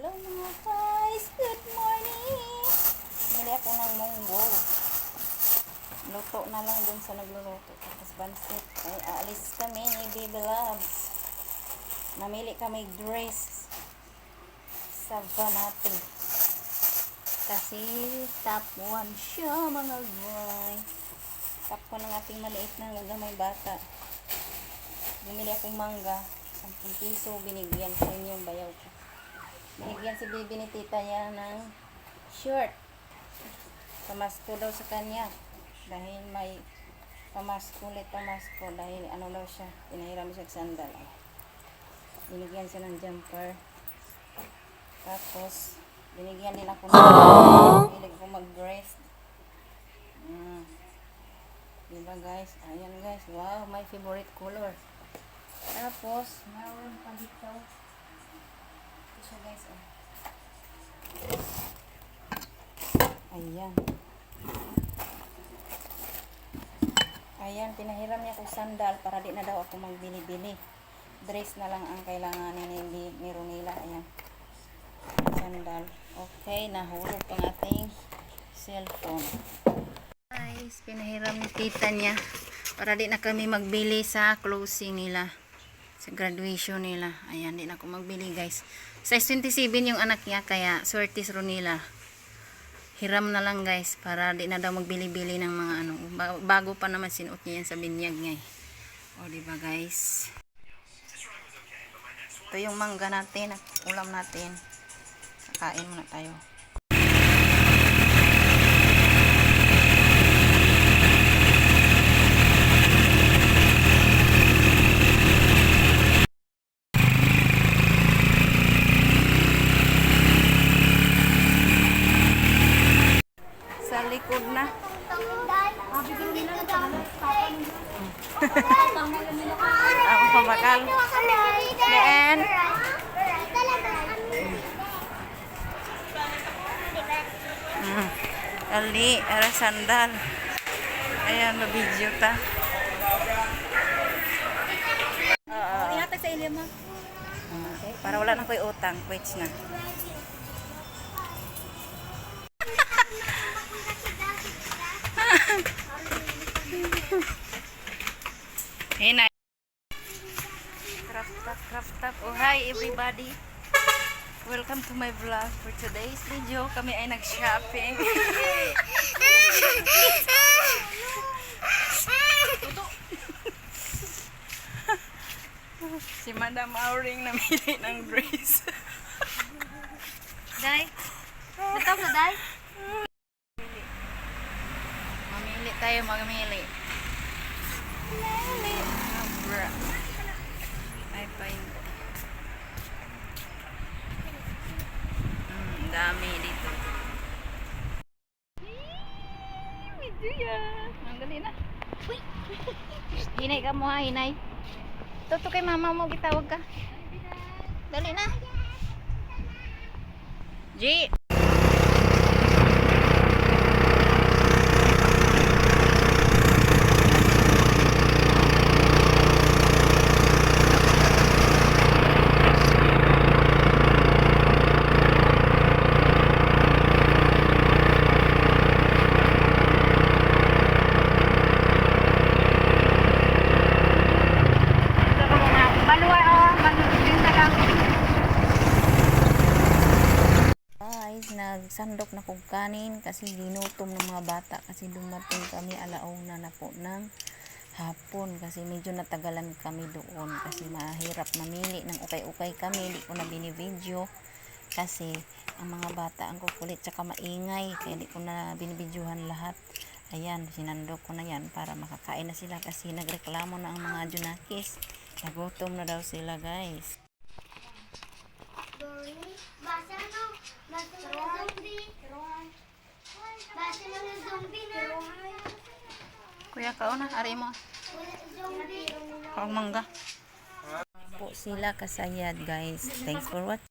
Hello mga guys! Good morning! Bili ako ng munggo. Luto na lang dun sa nagluluto. Tapos pansit. Ay, aalis kami ni Baby Loves. Namili kami dress sa Vanati. Kasi top 1 siya mga guys. Top 1 ng ating maliit na gagamay bata. Bumili akong mangga. 10 piso binigyan sa inyo yung bayaw ko. Binigyan si Bibi ni tita niya ng shirt. Pamasko daw sa kanya. Dahil may pamasko ulit pamasko. Dahil ano daw siya. Pinahiram siya sa sandal. Binigyan siya ng jumper. Tapos, binigyan din ako ng hilig ko mag-dress. Mm. Diba guys? Ayan guys. Wow, my favorite color. Tapos, meron pa dito. Ito siya guys. Oh. Ayan. Ayan, pinahiram niya ko sandal para di na daw ako magbili-bili. Dress na lang ang kailangan ni, ni, ni Ronila. Ayan. Sandal. Okay, nahulog ang ating cellphone. Guys, pinahiram ni tita niya para di na kami magbili sa closing nila sa graduation nila. Ayan, di na ako magbili guys. Size 27 yung anak niya, kaya sortis Ronila. Hiram na lang guys, para di na daw magbili-bili ng mga ano. Ba- Bago pa naman sinuot niya yan sa binyag niya eh. O, di ba guys? Ito yung mangga natin, at ulam natin. Kakain muna tayo. Sa likod na. Ako pabakal. Daan. Mm. Ali, ara sandal. Ayan, mabidyo ta. Ihatag sa ilim mo. Para wala na ko'y utang. Wait na. Everybody. Welcome to my vlog for today's video. Kami ay nag-shopping. si Madam Auring namili ng dress. Day. Nataw sa day. Mamili tayo, mamili. Mamili. Abra. Ay, pain. Mm, dami dito. Yan. Ang na. Hinay ka mo ha, hinay. Toto kay mama mo, gitawag ka. Dali na. G. Maluway o. Maluway na lang. Guys, nagsandok na kong kanin kasi ginutom ng mga bata kasi dumating kami alauna na po ng hapon kasi medyo natagalan kami doon kasi mahirap mamili ng ukay-ukay kami. Hindi ko na binivideo kasi ang mga bata ang kukulit tsaka maingay kaya hindi ko na binibidyohan lahat. Ayan sinandok ko na yan para makakain na sila kasi nagreklamo na ang mga junakis. Nagutom na daw sila guys. Basa basa no zombie. Basa no zombie na. kuya kauna ari mo. Ang mangga. Po sila kasayad guys. Thanks for watching.